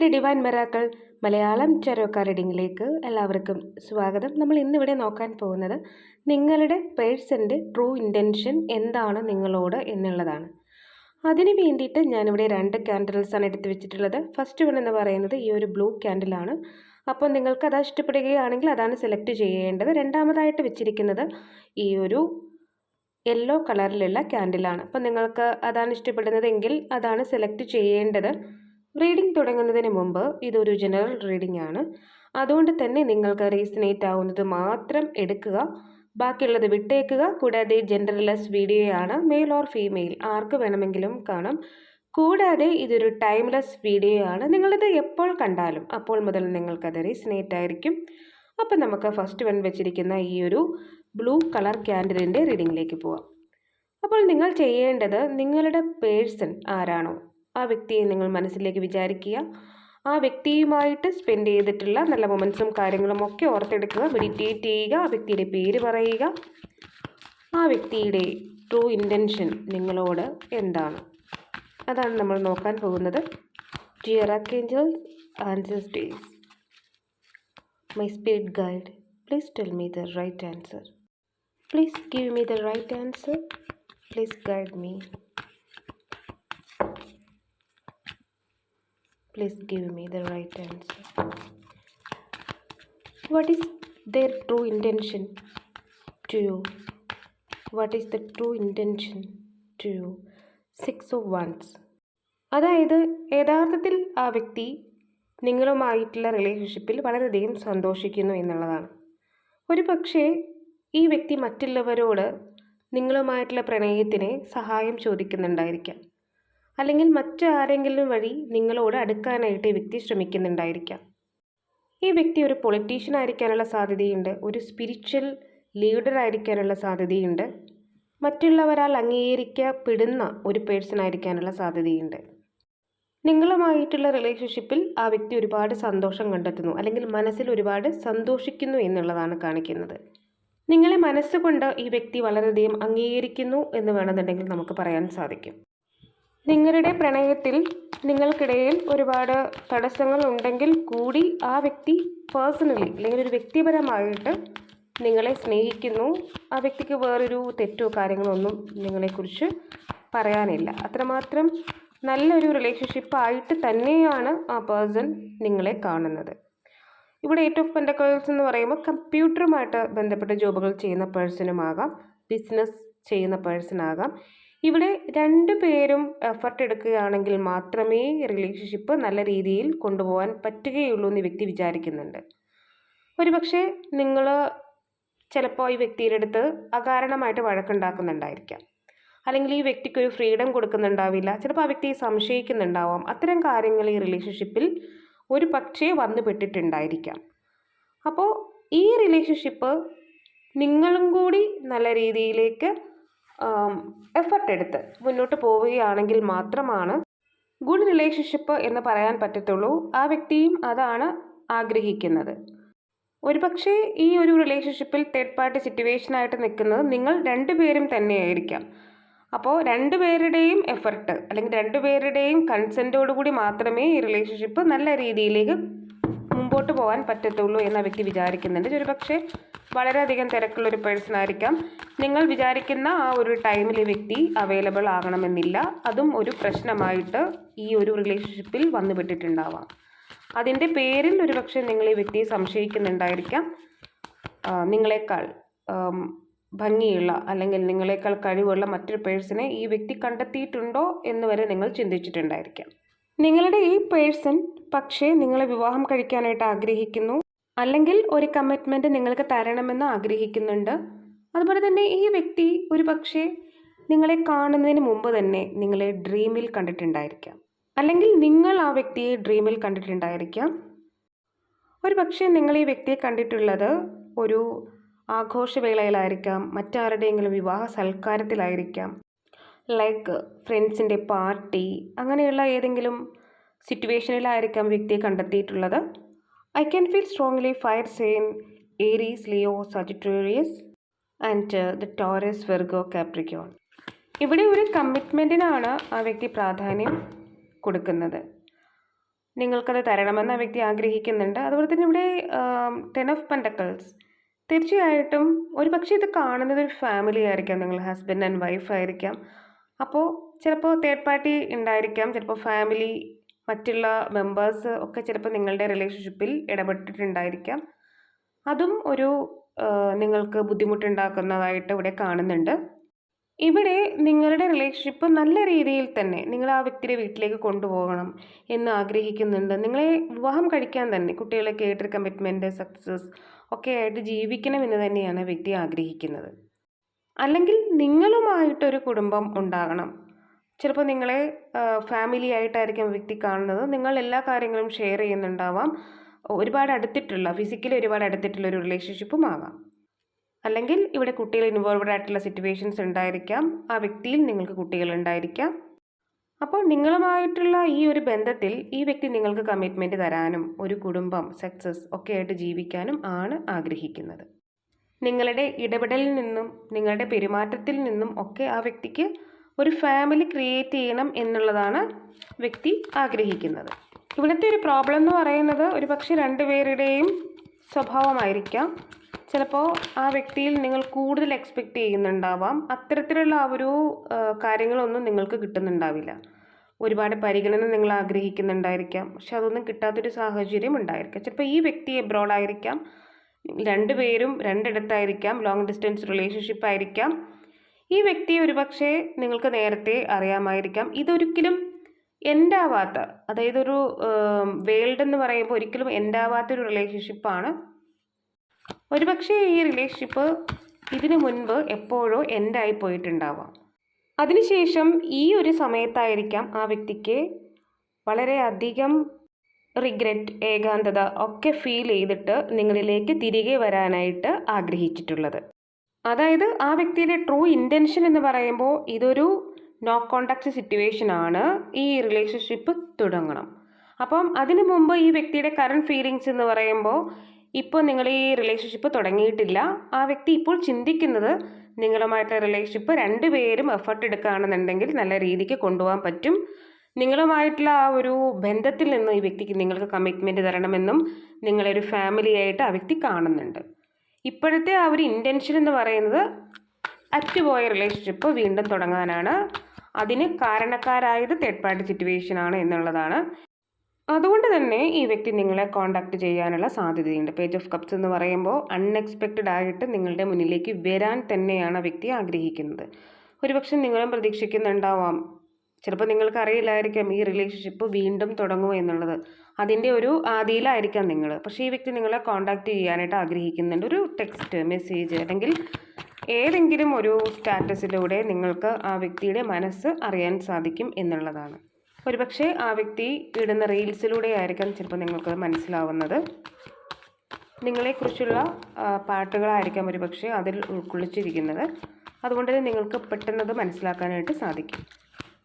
Three divine മെറാക്കൾ Malayalam ചരോക്ക റീഡിങ്ങിലേക്ക് എല്ലാവർക്കും സ്വാഗതം. നമ്മൾ ഇന്നിവിടെ നോക്കാൻ പോകുന്നത് നിങ്ങളുടെ പേഴ്സന്റെ ട്രൂ ഇന്റൻഷൻ എന്താണ് നിങ്ങളോട് എന്നുള്ളതാണ്. അതിന് വേണ്ടിയിട്ട് ഞാനിവിടെ രണ്ട് ക്യാൻഡിൽസാണ് എടുത്ത് വെച്ചിട്ടുള്ളത്. ഫസ്റ്റ് വൺ എന്ന് പറയുന്നത് ഈ ഒരു ബ്ലൂ ക്യാൻഡിലാണ് അപ്പോൾ നിങ്ങൾക്ക് അത് ഇഷ്ടപ്പെടുകയാണെങ്കിൽ അതാണ് സെലക്ട് ചെയ്യേണ്ടത്. രണ്ടാമതായിട്ട് വെച്ചിരിക്കുന്നത് ഈ ഒരു യെല്ലോ കളറിലുള്ള ക്യാൻഡിലാണ് അപ്പോൾ നിങ്ങൾക്ക് അതാണ് ഇഷ്ടപ്പെടുന്നതെങ്കിൽ അതാണ് സെലക്ട് ചെയ്യേണ്ടത്. റീഡിംഗ് തുടങ്ങുന്നതിന് മുമ്പ് ഇതൊരു ജനറൽ റീഡിംഗ് ആണ്. അതുകൊണ്ട് തന്നെ നിങ്ങൾക്ക് റീസണേറ്റ് ആവുന്നത് മാത്രം എടുക്കുക. ബാക്കിയുള്ളത് വിട്ടേക്കുക. കൂടാതെ ജെൻഡർലെസ് വീഡിയോയാണ് മെയിൽ ഓർ ഫീമെയിൽ. ആർക്ക് വേണമെങ്കിലും കാണാം. കൂടാതെ ഇതൊരു ടൈംലെസ് വീഡിയോ ആണ് നിങ്ങളിത് എപ്പോൾ കണ്ടാലും അപ്പോൾ മുതൽ നിങ്ങൾക്കത് റീസണേറ്റ് ആയിരിക്കും. അപ്പം നമുക്ക് ഫസ്റ്റ് വൺ വെച്ചിരിക്കുന്ന ഈ ഒരു ബ്ലൂ കളർ ക്യാൻഡിലിന്റെ റീഡിങ്ങിലേക്ക് പോവാം. അപ്പോൾ നിങ്ങൾ ചെയ്യേണ്ടത് നിങ്ങളുടെ പേഴ്സൺ ആരാണോ? ആ വ്യക്തിയെ നിങ്ങൾ മനസ്സിലേക്ക് വിചാരിക്കുക. ആ വ്യക്തിയുമായിട്ട് സ്പെൻഡ് ചെയ്തിട്ടുള്ള നല്ല മൊമെൻസും കാര്യങ്ങളും ഒക്കെ ഓർത്തെടുക്കുക. മെഡിറ്റേറ്റ് ചെയ്യുക. ആ വ്യക്തിയുടെ പേര് പറയുക. ആ വ്യക്തിയുടെ ട്രൂ ഇന്റൻഷൻ നിങ്ങളോട് എന്താണ്? അതാണ് നമ്മൾ നോക്കാൻ പോകുന്നത്. Dear archangels days my spirit guide please tell me the right answer please give me the right answer please guide me please give me the right answer. What is their true intention to you? What is the true intention to you? Six of wands അതായത് യഥാർത്ഥത്തിൽ ആ വ്യക്തി നിങ്ങളുമായിട്ടുള്ള റിലേഷൻഷിപ്പിൽ വളരെയധികം സന്തോഷിക്കുന്നു എന്നുള്ളതാണ്. ഒരു പക്ഷേ ഈ വ്യക്തി മറ്റുള്ളവരോട് നിങ്ങളുമായിട്ടുള്ള പ്രണയത്തിന് സഹായം ചോദിക്കുന്നുണ്ടായിരിക്കാം. അല്ലെങ്കിൽ മറ്റാരെങ്കിലും വഴി നിങ്ങളോട് അടുക്കാനായിട്ട് ഈ വ്യക്തി ശ്രമിക്കുന്നുണ്ടായിരിക്കാം. ഈ വ്യക്തി ഒരു പൊളിറ്റീഷ്യൻ ആയിരിക്കാനുള്ള സാധ്യതയുണ്ട് ഒരു സ്പിരിച്വൽ ലീഡർ ആയിരിക്കാനുള്ള സാധ്യതയുണ്ട് മറ്റുള്ളവരാൽ അംഗീകരിക്കപ്പെടുന്ന ഒരു പേഴ്സൺ ആയിരിക്കാനുള്ള സാധ്യതയുണ്ട്. നിങ്ങളുമായിട്ടുള്ള റിലേഷൻഷിപ്പിൽ ആ വ്യക്തി ഒരുപാട് സന്തോഷം കണ്ടെത്തുന്നു അല്ലെങ്കിൽ മനസ്സിൽ ഒരുപാട് സന്തോഷിക്കുന്നു എന്നുള്ളതാണ് കാണിക്കുന്നത്. നിങ്ങളെ മനസ്സുകൊണ്ട് ഈ വ്യക്തി വളരെയധികം അംഗീകരിക്കുന്നു എന്ന് വേണമെന്നുണ്ടെങ്കിൽ നമുക്ക് പറയാൻ സാധിക്കും. നിങ്ങളുടെ പ്രണയത്തിൽ നിങ്ങൾക്കിടയിൽ ഒരുപാട് തടസ്സങ്ങൾ ഉണ്ടെങ്കിൽ കൂടി ആ വ്യക്തി പേഴ്സണലി അല്ലെങ്കിൽ ഒരു വ്യക്തിപരമായിട്ട് നിങ്ങളെ സ്നേഹിക്കുന്നു. ആ വ്യക്തിക്ക് വേറൊരു തെറ്റോ കാര്യങ്ങളോ ഒന്നും നിങ്ങളെക്കുറിച്ച് പറയാനില്ല. അത്രമാത്രം നല്ലൊരു റിലേഷൻഷിപ്പ് ആയിട്ട് തന്നെയാണ് ആ പേഴ്സൺ നിങ്ങളെ കാണുന്നത്. ഇവിടെ എയ്റ്റ് ഓഫ് പെൻഡക്കേഴ്സ് എന്ന് പറയുമ്പോൾ കമ്പ്യൂട്ടറുമായിട്ട് ബന്ധപ്പെട്ട ജോബുകൾ ചെയ്യുന്ന പേഴ്സണുമാകാം ബിസിനസ് ചെയ്യുന്ന പേഴ്സൺ ആകാം. ഇവിടെ രണ്ട് പേരും എഫർട്ട് എടുക്കുകയാണെങ്കിൽ മാത്രമേ റിലേഷൻഷിപ്പ് നല്ല രീതിയിൽ കൊണ്ടുപോകാൻ പറ്റുകയുള്ളൂ എന്ന് വ്യക്തി വിചാരിക്കുന്നുണ്ട്. ഒരുപക്ഷെ നിങ്ങൾ ചിലപ്പോൾ ഈ വ്യക്തിയുടെ അടുത്ത് അകാരണമായിട്ട് വഴക്കുണ്ടാക്കുന്നുണ്ടായിരിക്കാം. അല്ലെങ്കിൽ ഈ വ്യക്തിക്ക് ഒരു ഫ്രീഡം കൊടുക്കുന്നുണ്ടാവില്ല. ചിലപ്പോൾ ആ വ്യക്തിയെ സംശയിക്കുന്നുണ്ടാവാം. അത്തരം കാര്യങ്ങൾ ഈ റിലേഷൻഷിപ്പിൽ ഒരു പക്ഷേ വന്നു പെട്ടിട്ടുണ്ടായിരിക്കാം. അപ്പോൾ ഈ റിലേഷൻഷിപ്പ് നിങ്ങളും കൂടി നല്ല രീതിയിലേക്ക് എഫർട്ട് എടുത്ത് മുന്നോട്ട് പോവുകയാണെങ്കിൽ മാത്രമാണ് ഗുഡ് റിലേഷൻഷിപ്പ് എന്ന് പറയാൻ പറ്റത്തുള്ളൂ. ആ വ്യക്തിയും അതാണ് ആഗ്രഹിക്കുന്നത്. ഒരുപക്ഷെ ഈ ഒരു റിലേഷൻഷിപ്പിൽ തേർഡ് പാർട്ടി സിറ്റുവേഷനായിട്ട് നിൽക്കുന്നത് നിങ്ങൾ രണ്ടുപേരും തന്നെയായിരിക്കാം. അപ്പോൾ രണ്ടുപേരുടെയും എഫർട്ട് അല്ലെങ്കിൽ രണ്ടുപേരുടെയും കൺസെന്റോടുകൂടി മാത്രമേ ഈ റിലേഷൻഷിപ്പ് നല്ല രീതിയിലേക്ക് മുമ്പോട്ട് പോകാൻ പറ്റത്തുള്ളൂ എന്ന വ്യക്തി വിചാരിക്കുന്നുണ്ട്. ഒരുപക്ഷെ വളരെയധികം തിരക്കുള്ള ഒരു പേഴ്സൺ ആയിരിക്കാം. നിങ്ങൾ വിചാരിക്കുന്ന ആ ഒരു ടൈമിൽ വ്യക്തി അവൈലബിൾ ആകണമെന്നില്ല. അതും ഒരു പ്രശ്നമായിട്ട് ഈ ഒരു റിലേഷൻഷിപ്പിൽ വന്നുപെട്ടിട്ടുണ്ടാവാം അതിന്റെ പേരിൽ ഒരുപക്ഷെ നിങ്ങൾ ഈ വ്യക്തിയെ സംശയിക്കുന്നുണ്ടായിരിക്കാം. നിങ്ങളെക്കാൾ ഭംഗിയുള്ള അല്ലെങ്കിൽ നിങ്ങളെക്കാൾ കഴിവുള്ള മറ്റൊരു പേഴ്സണെ ഈ വ്യക്തി കണ്ടെത്തിയിട്ടുണ്ടോ എന്ന് വരെ നിങ്ങൾ ചിന്തിച്ചിട്ടുണ്ടായിരിക്കാം. നിങ്ങളുടെ ഈ പേഴ്സൺ പക്ഷേ നിങ്ങളെ വിവാഹം കഴിക്കാനായിട്ട് ആഗ്രഹിക്കുന്നു. അല്ലെങ്കിൽ ഒരു കമ്മിറ്റ്മെന്റ് നിങ്ങൾക്ക് തരണമെന്ന് ആഗ്രഹിക്കുന്നുണ്ട്. അതുപോലെ തന്നെ ഈ വ്യക്തി ഒരു പക്ഷേ നിങ്ങളെ കാണുന്നതിന് മുമ്പ് തന്നെ നിങ്ങളെ ഡ്രീമിൽ കണ്ടിട്ടുണ്ടായിരിക്കാം. അല്ലെങ്കിൽ നിങ്ങൾ ആ വ്യക്തിയെ ഡ്രീമിൽ കണ്ടിട്ടുണ്ടായിരിക്കാം. ഒരു പക്ഷേ നിങ്ങൾ ഈ വ്യക്തിയെ കണ്ടിട്ടുള്ളത് ഒരു ആഘോഷവേളയിലായിരിക്കാം മറ്റാരുടെയെങ്കിലും വിവാഹ സൽക്കാരത്തിലായിരിക്കാം. ലൈക്ക് ഫ്രണ്ട്സിന്റെ പാർട്ടി അങ്ങനെയുള്ള ഏതെങ്കിലും സിറ്റുവേഷനിലായിരിക്കാം വ്യക്തിയെ കണ്ടെത്തിയിട്ടുള്ളത്. I can feel strongly fire sign Aries Leo Sagittarius and the Taurus Virgo Capricorn. ഇവിടെ ഒരു കമ്മിറ്റ്മെന്റിനാണ് ആ വ്യക്തി പ്രാധാന്യം കൊടുക്കുന്നത്. നിങ്ങൾക്കത് തരണമെന്ന് ആ വ്യക്തി ആഗ്രഹിക്കുന്നുണ്ട്. അതുപോലെ തന്നെ ഇവിടെ ടെൻ ഓഫ് പെൻഡക്കൾസ് തീർച്ചയായിട്ടും ഒരു പക്ഷേ ഇത് കാണുന്നത് ഒരു ഫാമിലി ആയിരിക്കാം. നിങ്ങൾ ഹസ്ബൻഡ് ആൻഡ് വൈഫ് ആയിരിക്കാം. അപ്പോൾ ചിലപ്പോൾ തേർഡ് പാർട്ടി ഉണ്ടായിരിക്കാം. ചിലപ്പോൾ ഫാമിലി മറ്റുള്ള മെമ്പേഴ്സ് ഒക്കെ ചിലപ്പോൾ നിങ്ങളുടെ റിലേഷൻഷിപ്പിൽ ഇടപെട്ടിട്ടുണ്ടായിരിക്കാം. അതും ഒരു നിങ്ങൾക്ക് ബുദ്ധിമുട്ടുണ്ടാക്കുന്നതായിട്ട് ഇവിടെ കാണുന്നുണ്ട്. ഇവിടെ നിങ്ങളുടെ റിലേഷൻഷിപ്പ് നല്ല രീതിയിൽ തന്നെ നിങ്ങൾ ആ വ്യക്തിയുടെ വീട്ടിലേക്ക് കൊണ്ടുപോകണം എന്ന് ആഗ്രഹിക്കുന്നുണ്ട്. നിങ്ങളെ വിവാഹം കഴിക്കാൻ തന്നെ കുട്ടികളെ ആയിട്ടൊരു കമ്മിറ്റ്മെന്റ് സക്സസ് ഒക്കെ ആയിട്ട് ജീവിക്കണം എന്ന് തന്നെയാണ് വ്യക്തി ആഗ്രഹിക്കുന്നത്. അല്ലെങ്കിൽ നിങ്ങളുമായിട്ടൊരു കുടുംബം ഉണ്ടാകണം. ചിലപ്പോൾ നിങ്ങളെ ഫാമിലി ആയിട്ടായിരിക്കും വ്യക്തി കാണുന്നത്. നിങ്ങൾ എല്ലാ കാര്യങ്ങളും ഷെയർ ചെയ്യുന്നുണ്ടാവാം. ഒരുപാട് അടുത്തിട്ടുള്ള ഫിസിക്കലി ഒരുപാട് അടുത്തിട്ടുള്ള ഒരു റിലേഷൻഷിപ്പും ആവാം. അല്ലെങ്കിൽ ഇവിടെ കുട്ടികൾ ഇൻവോൾവഡ് ആയിട്ടുള്ള സിറ്റുവേഷൻസ് ഉണ്ടായിരിക്കാം. ആ വ്യക്തിയിൽ നിങ്ങൾക്ക് കുട്ടികൾ ഉണ്ടായിരിക്കാം. അപ്പോൾ നിങ്ങളുമായിട്ടുള്ള ഈ ഒരു ബന്ധത്തിൽ ഈ വ്യക്തി നിങ്ങൾക്ക് കമ്മിറ്റ്മെന്റ് തരാനും ഒരു കുടുംബം സക്സസ് ഒക്കെ ആയിട്ട് ജീവിക്കാനും ആണ് ആഗ്രഹിക്കുന്നത്. നിങ്ങളുടെ ഇടപെടലിൽ നിന്നും നിങ്ങളുടെ പെരുമാറ്റത്തിൽ നിന്നും ഒക്കെ ആ വ്യക്തിക്ക് ഒരു ഫാമിലി ക്രിയേറ്റ് ചെയ്യണം എന്നുള്ളതാണ് വ്യക്തി ആഗ്രഹിക്കുന്നത്. ഇവിടുത്തെ ഒരു പ്രോബ്ലം എന്ന് പറയുന്നത് ഒരു പക്ഷേ രണ്ടുപേരുടെയും സ്വഭാവമായിരിക്കാം. ചിലപ്പോൾ ആ വ്യക്തിയിൽ നിങ്ങൾ കൂടുതൽ എക്സ്പെക്റ്റ് ചെയ്യുന്നുണ്ടാവാം. അത്തരത്തിലുള്ള ആ ഒരു കാര്യങ്ങളൊന്നും നിങ്ങൾക്ക് കിട്ടുന്നുണ്ടാവില്ല. ഒരുപാട് പരിഗണന നിങ്ങൾ ആഗ്രഹിക്കുന്നുണ്ടായിരിക്കാം. പക്ഷെ അതൊന്നും കിട്ടാത്തൊരു സാഹചര്യം ഉണ്ടായിരിക്കാം. ചിലപ്പോൾ ഈ വ്യക്തി എബ്രോഡായിരിക്കാം രണ്ടുപേരും രണ്ടിടത്തായിരിക്കാം. ലോങ് ഡിസ്റ്റൻസ് റിലേഷൻഷിപ്പ് ആയിരിക്കാം. ഈ വ്യക്തിയെ ഒരുപക്ഷെ നിങ്ങൾക്ക് നേരത്തെ അറിയാമായിരിക്കാം. ഇതൊരിക്കലും എൻഡാവാത്ത അതായത് ഒരു വേൾഡ് എന്ന് പറയുമ്പോൾ ഒരിക്കലും എൻഡാവാത്തൊരു റിലേഷൻഷിപ്പാണ്. ഒരുപക്ഷെ ഈ റിലേഷൻഷിപ്പ് ഇതിനു മുൻപ് എപ്പോഴോ എൻഡായി പോയിട്ടുണ്ടാവാം. അതിനുശേഷം ഈ ഒരു സമയത്തായിരിക്കാം ആ വ്യക്തിക്ക് വളരെയധികം റിഗ്രറ്റ് ഏകാന്തത ഒക്കെ ഫീൽ ചെയ്തിട്ട് നിങ്ങളിലേക്ക് തിരികെ വരാനായിട്ട് ആഗ്രഹിച്ചിട്ടുള്ളത്. അതായത് ആ വ്യക്തിയുടെ ട്രൂ ഇന്റൻഷൻ എന്ന് പറയുമ്പോൾ ഇതൊരു നോ കോണ്ടാക്ട് സിറ്റുവേഷൻ ആണ്. ഈ റിലേഷൻഷിപ്പ് തുടങ്ങണം. അപ്പം അതിനു മുമ്പ് ഈ വ്യക്തിയുടെ കറണ്ട് ഫീലിങ്സ് എന്ന് പറയുമ്പോൾ ഇപ്പോൾ നിങ്ങൾ ഈ റിലേഷൻഷിപ്പ് തുടങ്ങിയിട്ടില്ല. ആ വ്യക്തി ഇപ്പോൾ ചിന്തിക്കുന്നത് നിങ്ങളുമായിട്ടുള്ള റിലേഷൻഷിപ്പ് രണ്ടുപേരും എഫർട്ട് എടുക്കുകയാണെന്നുണ്ടെങ്കിൽ നല്ല രീതിക്ക് കൊണ്ടുപോകാൻ പറ്റും. നിങ്ങളുമായിട്ടുള്ള ആ ഒരു ബന്ധത്തിൽ നിന്ന് ഈ വ്യക്തിക്ക് നിങ്ങൾക്ക് കമ്മിറ്റ്മെന്റ് തരണമെന്നും നിങ്ങളൊരു ഫാമിലിയായിട്ട് ആ വ്യക്തി കാണുന്നുണ്ട്. ഇപ്പോഴത്തെ ആ ഒരു ഇന്റൻഷൻ എന്ന് പറയുന്നത് അറ്റുപോയ റിലേഷൻഷിപ്പ് വീണ്ടും തുടങ്ങാനാണ്. അതിന് കാരണക്കാരായത് തേർഡ് പാർട്ടി സിറ്റുവേഷൻ ആണ് എന്നുള്ളതാണ്. അതുകൊണ്ട് തന്നെ ഈ വ്യക്തി നിങ്ങളെ കോണ്ടാക്ട് ചെയ്യാനുള്ള സാധ്യതയുണ്ട്. പേജ് ഓഫ് കപ്സ് എന്ന് പറയുമ്പോൾ അൺഎക്സ്പെക്റ്റഡ് ആയിട്ട് നിങ്ങളുടെ മുന്നിലേക്ക് വരാൻ തന്നെയാണ് ആ വ്യക്തി ആഗ്രഹിക്കുന്നത്. ഒരുപക്ഷെ നിങ്ങളും പ്രതീക്ഷിക്കുന്നുണ്ടാവാം. ചിലപ്പോൾ നിങ്ങൾക്ക് അറിയില്ലായിരിക്കാം ഈ റിലേഷൻഷിപ്പ് വീണ്ടും തുടങ്ങുമോ എന്നുള്ളത്. അതിന്റെ ഒരു ആദിയിലായിരിക്കാം നിങ്ങൾ. പക്ഷേ ഈ വ്യക്തി നിങ്ങളെ കോൺടാക്റ്റ് ചെയ്യാനായിട്ട് ആഗ്രഹിക്കുന്നുണ്ട്. ഒരു ടെക്സ്റ്റ് മെസ്സേജ് അല്ലെങ്കിൽ ഏതെങ്കിലും ഒരു സ്റ്റാറ്റസിലൂടെ നിങ്ങൾക്ക് ആ വ്യക്തിയുടെ മനസ്സ് അറിയാൻ സാധിക്കും എന്നുള്ളതാണ്. ഒരുപക്ഷെ ആ വ്യക്തി ഇടുന്ന റീൽസിലൂടെ ആയിരിക്കാം ചിലപ്പോൾ നിങ്ങൾക്ക് മനസ്സിലാവുന്നത്. നിങ്ങളെക്കുറിച്ചുള്ള പാട്ടുകളായിരിക്കാം ഒരുപക്ഷെ അതിൽ ഉൾക്കൊള്ളിച്ചിരിക്കുന്നത്. അതുകൊണ്ട് തന്നെ നിങ്ങൾക്ക് പെട്ടെന്നത് മനസ്സിലാക്കാനായിട്ട് സാധിക്കും.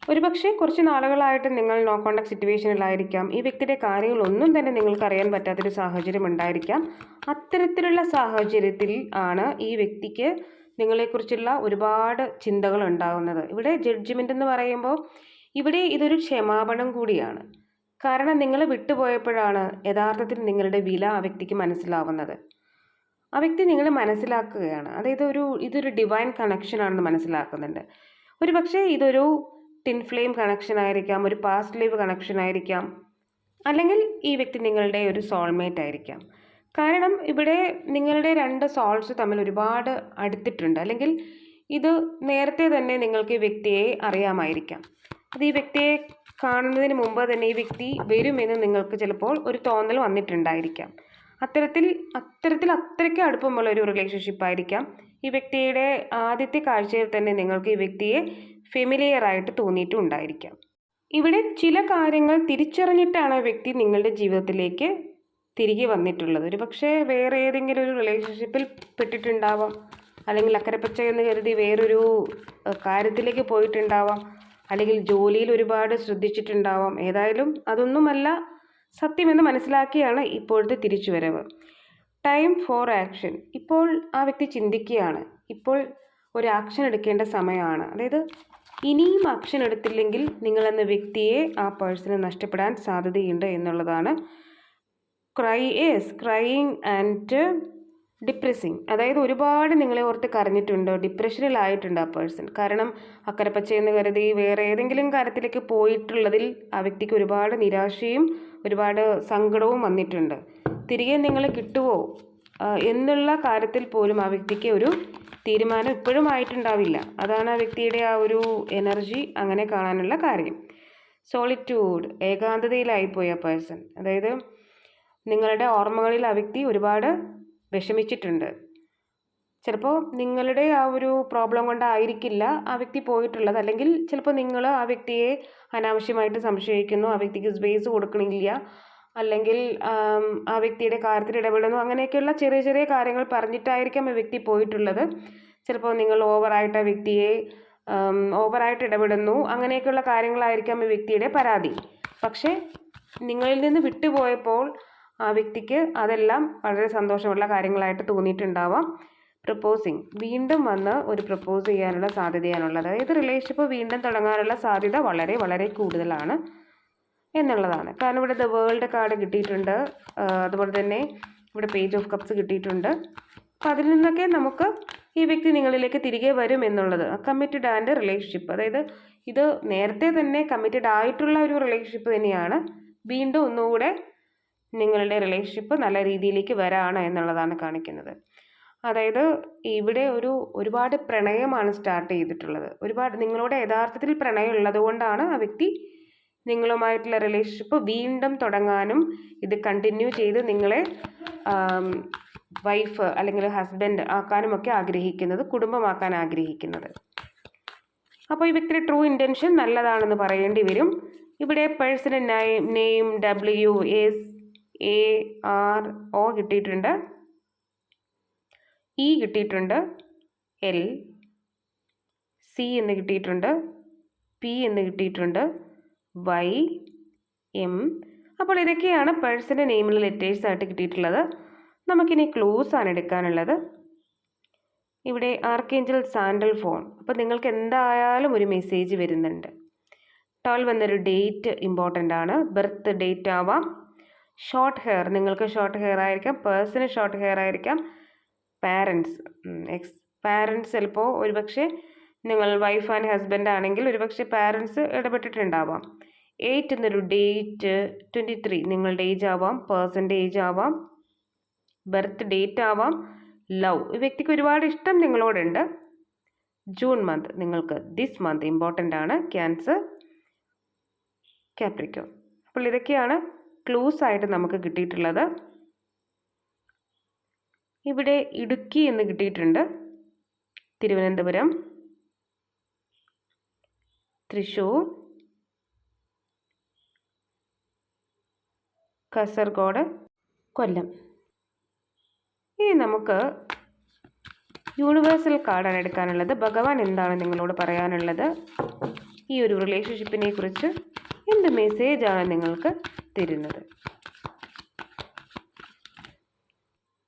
ഒരുപക്ഷെ കുറച്ച് നാളുകളായിട്ട് നിങ്ങൾ നോ കോണ്ടാക്ട് സിറ്റുവേഷനിലായിരിക്കാം ഈ വ്യക്തിയുടെ കാര്യങ്ങളൊന്നും തന്നെ നിങ്ങൾക്ക് അറിയാൻ പറ്റാത്തൊരു സാഹചര്യം ഉണ്ടായിരിക്കാം. അത്തരത്തിലുള്ള സാഹചര്യത്തിൽ ആണ് ഈ വ്യക്തിക്ക് നിങ്ങളെക്കുറിച്ചുള്ള ഒരുപാട് ചിന്തകൾ ഉണ്ടാകുന്നത്. ഇവിടെ ജഡ്ജ്മെന്റ് എന്ന് പറയുമ്പോൾ ഇവിടെ ഇതൊരു ക്ഷമാപണം കൂടിയാണ്. കാരണം നിങ്ങൾ വിട്ടുപോയപ്പോഴാണ് യഥാർത്ഥത്തിൽ നിങ്ങളുടെ വില ആ വ്യക്തിക്ക് മനസ്സിലാവുന്നത്. ആ വ്യക്തി നിങ്ങൾ മനസ്സിലാക്കുകയാണ്. അതായത് ഒരു ഇതൊരു ഡിവൈൻ കണക്ഷനാണെന്ന് മനസ്സിലാക്കുന്നുണ്ട്. ഒരു പക്ഷേ ഇതൊരു ടിൻ ഫ്ലെയിം കണക്ഷൻ ആയിരിക്കാം ഒരു പാസ്റ്റ് ലൈവ് കണക്ഷൻ ആയിരിക്കാം അല്ലെങ്കിൽ ഈ വ്യക്തി നിങ്ങളുടെ ഒരു സോൾമേറ്റ് ആയിരിക്കാം. കാരണം ഇവിടെ നിങ്ങളുടെ രണ്ട് സോൾസ് തമ്മിൽ ഒരുപാട് അടുത്തിട്ടുണ്ട്. അല്ലെങ്കിൽ ഇത് നേരത്തെ തന്നെ നിങ്ങൾക്ക് ഈ വ്യക്തിയെ അറിയാമായിരിക്കാം. അത് ഈ വ്യക്തിയെ കാണുന്നതിന് മുമ്പ് തന്നെ ഈ വ്യക്തി വരുമെന്ന് നിങ്ങൾക്ക് ചിലപ്പോൾ ഒരു തോന്നൽ വന്നിട്ടുണ്ടായിരിക്കാം. അത്തരത്തിൽ അത്തരത്തിൽ അത്രയ്ക്ക് അടുപ്പമുള്ള ഒരു റിലേഷൻഷിപ്പ് ആയിരിക്കാം. ഈ വ്യക്തിയുടെ ആദ്യത്തെ കാഴ്ചയിൽ തന്നെ നിങ്ങൾക്ക് ഈ വ്യക്തിയെ ഫെമിലിയർ ആയിട്ട് തോന്നിയിട്ടുണ്ടായിരിക്കാം. ഇവിടെ ചില കാര്യങ്ങൾ തിരിച്ചറിഞ്ഞിട്ടാണ് വ്യക്തി നിങ്ങളുടെ ജീവിതത്തിലേക്ക് തിരികെ വന്നിട്ടുള്ളത്. ഒരു പക്ഷേ വേറെ ഏതെങ്കിലും ഒരു റിലേഷൻഷിപ്പിൽ പെട്ടിട്ടുണ്ടാവാം. അല്ലെങ്കിൽ അക്കരപ്പച്ച എന്ന് കരുതി വേറൊരു കാര്യത്തിലേക്ക് പോയിട്ടുണ്ടാവാം. അല്ലെങ്കിൽ ജോലിയിൽ ഒരുപാട് ശ്രദ്ധിച്ചിട്ടുണ്ടാവാം. ഏതായാലും അതൊന്നുമല്ല സത്യമെന്ന് മനസ്സിലാക്കിയാണ് ഇപ്പോഴത്തെ തിരിച്ചുവരവ്. ടൈം ഫോർ ആക്ഷൻ ഇപ്പോൾ ആ വ്യക്തി ചിന്തിക്കുകയാണ്. ഇപ്പോൾ ഒരു ആക്ഷൻ എടുക്കേണ്ട സമയമാണ്. അതായത് ഇനിയും ആക്ഷൻ എടുത്തില്ലെങ്കിൽ നിങ്ങളെന്ന വ്യക്തിയെ ആ പേഴ്സണ് നഷ്ടപ്പെടാൻ സാധ്യതയുണ്ട് എന്നുള്ളതാണ് cry as crying and depressing അതായത് ഒരുപാട് നിങ്ങളെ ഓർത്ത് കരഞ്ഞിട്ടുണ്ട്? ഡിപ്രഷനിലായിട്ടുണ്ട് ആ പേഴ്സൺ കാരണം അക്കരപ്പച്ചയെന്ന് കരുതി വേറെ ഏതെങ്കിലും കാര്യത്തിലേക്ക് പോയിട്ടുള്ളതിൽ ആ വ്യക്തിക്ക് ഒരുപാട് നിരാശയും ഒരുപാട് സങ്കടവും വന്നിട്ടുണ്ട്. തിരികെ നിങ്ങളെ കിട്ടുമോ എന്നുള്ള കാര്യത്തിൽ പോലും ആ വ്യക്തിക്ക് ഒരു തീരുമാനം ഇപ്പോഴും ആയിട്ടുണ്ടാവില്ല. അതാണ് ആ വ്യക്തിയുടെ ആ ഒരു എനർജി അങ്ങനെ കാണാനുള്ള കാര്യം. സോളിറ്റ്യൂഡ് ഏകാന്തതയിലായിപ്പോയി ആ പേഴ്സൺ അതായത് നിങ്ങളുടെ ഓർമ്മകളിൽ ആ വ്യക്തി ഒരുപാട് വിഷമിച്ചിട്ടുണ്ട്. ചിലപ്പോൾ നിങ്ങളുടെ ആ ഒരു പ്രോബ്ലം കൊണ്ടായിരിക്കില്ല ആ വ്യക്തി പോയിട്ടുള്ളത്. അല്ലെങ്കിൽ ചിലപ്പോൾ നിങ്ങൾ ആ വ്യക്തിയെ അനാവശ്യമായിട്ട് സംശയിക്കുന്നു ആ വ്യക്തിക്ക് സ്പേസ് കൊടുക്കണില്ല. അല്ലെങ്കിൽ ആ വ്യക്തിയുടെ കാര്യത്തിൽ ഇടപെടുന്നു. അങ്ങനെയൊക്കെയുള്ള ചെറിയ ചെറിയ കാര്യങ്ങൾ പറഞ്ഞിട്ടായിരിക്കാം ആ വ്യക്തി പോയിട്ടുള്ളത്. ചിലപ്പോൾ നിങ്ങൾ ഓവറായിട്ട് ആ വ്യക്തിയെ ആം, ഓവറായിട്ട് ഇടപെടുന്നു. അങ്ങനെയൊക്കെയുള്ള കാര്യങ്ങളായിരിക്കാം ഈ വ്യക്തിയുടെ പരാതി. പക്ഷേ നിങ്ങളിൽ നിന്ന് വിട്ടുപോയപ്പോൾ ആ വ്യക്തിക്ക് അതെല്ലാം വളരെ സന്തോഷമുള്ള കാര്യങ്ങളായിട്ട് തോന്നിയിട്ടുണ്ടാവാം. പ്രപ്പോസിങ്. വീണ്ടും വന്ന് ഒരു പ്രപ്പോസ് ചെയ്യാനുള്ള സാധ്യതയാണുള്ളത് അതായത് റിലേഷൻഷിപ്പ് വീണ്ടും തുടങ്ങാനുള്ള സാധ്യത വളരെ വളരെ കൂടുതലാണ്. എന്നുള്ളതാണ്. കാരണം ഇവിടെ ദ വേൾഡ് കാർഡ് കിട്ടിയിട്ടുണ്ട്. അതുപോലെ തന്നെ ഇവിടെ പേജ് ഓഫ് കപ്സ് കിട്ടിയിട്ടുണ്ട്. അപ്പോൾ അതിൽ നിന്നൊക്കെ നമുക്ക് ഈ വ്യക്തി നിങ്ങളിലേക്ക് തിരികെ വരും എന്നുള്ളത്. കമ്മിറ്റഡ് ആൻഡ് റിലേഷൻഷിപ്പ് അതായത് ഇത് നേരത്തെ തന്നെ കമ്മിറ്റഡ് ആയിട്ടുള്ള ഒരു റിലേഷൻഷിപ്പ് തന്നെയാണ്. വീണ്ടും ഒന്നുകൂടെ നിങ്ങളുടെ റിലേഷൻഷിപ്പ് നല്ല രീതിയിലേക്ക് വരാണ് എന്നുള്ളതാണ് കാണിക്കുന്നത്. അതായത് ഇവിടെ ഒരു ഒരുപാട് പ്രണയമാണ് സ്റ്റാർട്ട് ചെയ്തിട്ടുള്ളത്. ഒരുപാട് നിങ്ങളോട് യഥാർത്ഥത്തിൽ പ്രണയം ഉള്ളത് കൊണ്ടാണ് ആ വ്യക്തി നിങ്ങളുമായിട്ടുള്ള റിലേഷൻഷിപ്പ് വീണ്ടും തുടങ്ങാനും ഇത് കണ്ടിന്യൂ ചെയ്ത് നിങ്ങളെ വൈഫ് അല്ലെങ്കിൽ ഹസ്ബൻഡ് ആക്കാനും ഒക്കെ ആഗ്രഹിക്കുന്നത് കുടുംബമാക്കാൻ ആഗ്രഹിക്കുന്നത്. അപ്പോൾ ഈ വ്യക്തിയുടെ ട്രൂ ഇന്റൻഷൻ നല്ലതാണെന്ന് പറയേണ്ടി വരും. ഇവിടെ personal name name W S A R O കിട്ടിയിട്ടുണ്ട്. ഇ കിട്ടിയിട്ടുണ്ട്. എൽ സി എന്ന് കിട്ടിയിട്ടുണ്ട്. പി എന്ന് കിട്ടിയിട്ടുണ്ട്. Y M. അപ്പോൾ ഇതൊക്കെയാണ് പേഴ്സന്റെ നെയിമിൽ ലെറ്റേഴ്സ് ആയിട്ട് കിട്ടിയിട്ടുള്ളത്. നമുക്കിനി ക്ലൂസ് ആണ് എടുക്കാനുള്ളത്. ഇവിടെ ആർക്കേഞ്ചൽ സാൻഡൽ ഫോൺ. അപ്പോൾ നിങ്ങൾക്ക് എന്തായാലും ഒരു മെസ്സേജ് വരുന്നുണ്ട്. ട്വൽവ് എന്നൊരു ഡേറ്റ് ഇമ്പോർട്ടന്റ് ആണ്. ബർത്ത് ഡേറ്റ് ആവാം. Short hair. നിങ്ങൾക്ക് ഷോർട്ട് ഹെയർ ആയിരിക്കാം. പേഴ്സണൽ ഷോർട്ട് ഹെയർ ആയിരിക്കാം. പാരൻസ്. എക്സ്. പാരൻസ് ചിലപ്പോൾ ഒരുപക്ഷെ നിങ്ങൾ വൈഫ് ആൻഡ് ഹസ്ബൻഡ് ആണെങ്കിൽ ഒരുപക്ഷെ പാരൻസ് ഇടപെട്ടിട്ടുണ്ടാവാം. എയ്റ്റ് എന്നൊരു ഡേറ്റ് ട്വന്റി ത്രീ നിങ്ങളുടെ ഏജ് ആവാം പേഴ്സന്റേജ് ആവാം ബർത്ത് ഡേറ്റ് ആവാം ലവ് ഈ വ്യക്തിക്ക് ഒരുപാട് ഇഷ്ടം നിങ്ങളോടുണ്ട്. ജൂൺ മന്ത് നിങ്ങൾക്ക് ദിസ് മന്ത് ഇമ്പോർട്ടന്റ് ആണ്. ക്യാൻസർ ക്യാപ്രിക്കോ അപ്പോൾ ഇതൊക്കെയാണ് ക്ലൂസ് ആയിട്ട് നമുക്ക് കിട്ടിയിട്ടുള്ളത്. ഇവിടെ ഇടുക്കി എന്ന് കിട്ടിയിട്ടുണ്ട്. തിരുവനന്തപുരം തൃശ്ശൂർ കാസർഗോഡ് കൊല്ലം. ഇനി നമുക്ക് യൂണിവേഴ്സൽ കാർഡാണ് എടുക്കാനുള്ളത്. ഭഗവാൻ എന്താണ് നിങ്ങളോട് പറയാനുള്ളത്? ഈ ഒരു റിലേഷൻഷിപ്പിനെ കുറിച്ച് എന്ത് മെസ്സേജാണ് നിങ്ങൾക്ക് തരുന്നത്?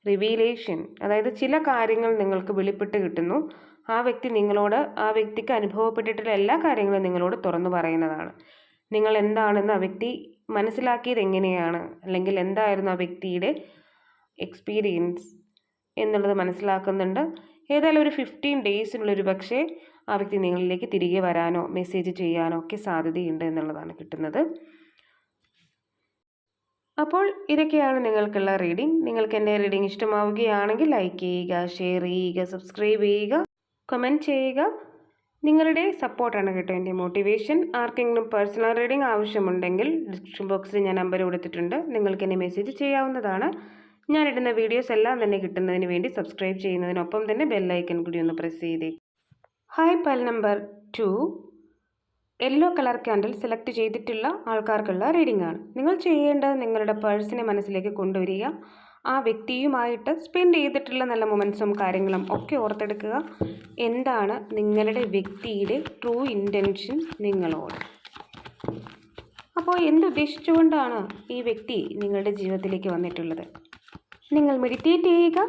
റിവീലേഷൻ അതായത് ചില കാര്യങ്ങൾ നിങ്ങൾക്ക് വെളിപ്പെട്ട് കിട്ടുന്നു. ആ വ്യക്തി നിങ്ങളോട് ആ വ്യക്തിക്ക് അനുഭവപ്പെട്ടിട്ടുള്ള എല്ലാ കാര്യങ്ങളും നിങ്ങളോട് തുറന്നു പറയുന്നതാണ്. നിങ്ങൾ എന്താണെന്ന് ആ വ്യക്തി മനസ്സിലാക്കിയത് എങ്ങനെയാണ് അല്ലെങ്കിൽ എന്തായിരുന്നു ആ വ്യക്തിയുടെ എക്സ്പീരിയൻസ് എന്നുള്ളത് മനസ്സിലാക്കുന്നുണ്ട്. ഏതായാലും ഒരു ഫിഫ്റ്റീൻ ഡേയ്സിനുള്ളൊരു പക്ഷേ ആ വ്യക്തി നിങ്ങളിലേക്ക് തിരികെ വരാനോ മെസ്സേജ് ചെയ്യാനോ ഒക്കെ സാധ്യതയുണ്ട് എന്നുള്ളതാണ് കിട്ടുന്നത്. അപ്പോൾ ഇതൊക്കെയാണ് നിങ്ങൾക്കുള്ള റീഡിംഗ് നിങ്ങൾക്ക് എന്റെ റീഡിംഗ് ഇഷ്ടമാവുകയാണെങ്കിൽ ലൈക്ക് ചെയ്യുക ഷെയർ ചെയ്യുക സബ്സ്ക്രൈബ് ചെയ്യുക കമന്റ് ചെയ്യുക. നിങ്ങളുടെ സപ്പോർട്ടാണ് കേട്ടോ എന്റെ മോട്ടിവേഷൻ ആർക്കെങ്കിലും പേഴ്സണൽ റീഡിംഗ് ആവശ്യമുണ്ടെങ്കിൽ ഡിസ്ക്രിപ്ഷൻ ബോക്സിൽ ഞാൻ നമ്പർ കൊടുത്തിട്ടുണ്ട്. നിങ്ങൾക്ക് എന്നെ മെസ്സേജ് ചെയ്യാവുന്നതാണ്. ഞാനിടുന്ന വീഡിയോസ് എല്ലാം തന്നെ കിട്ടുന്നതിന് വേണ്ടി സബ്സ്ക്രൈബ് ചെയ്യുന്നതിനൊപ്പം തന്നെ ബെല്ലൈക്കൻ കൂടി ഒന്ന് പ്രസ് ചെയ്തേ. ഹൈ പൽ number two yellow colour candle select ചെയ്തിട്ടുള്ള ആൾക്കാർക്കുള്ള റീഡിംഗ് ആണ്. നിങ്ങൾ ചെയ്യേണ്ടത് നിങ്ങളുടെ പേഴ്സിനെ മനസ്സിലേക്ക് കൊണ്ടുവരിക. ആ വ്യക്തിയുമായിട്ട് സ്പെൻഡ് ചെയ്തിട്ടുള്ള നല്ല മൊമെൻസും കാര്യങ്ങളും ഒക്കെ ഓർത്തെടുക്കുക. എന്താണ് നിങ്ങളുടെ വ്യക്തിയുടെ ട്രൂ ഇന്റൻഷൻ നിങ്ങളോട്? അപ്പോൾ എന്തുദ്ദേശിച്ചുകൊണ്ടാണ് ഈ വ്യക്തി നിങ്ങളുടെ ജീവിതത്തിലേക്ക് വന്നിട്ടുള്ളത്? നിങ്ങൾ മെഡിറ്റേറ്റ് ചെയ്യുക.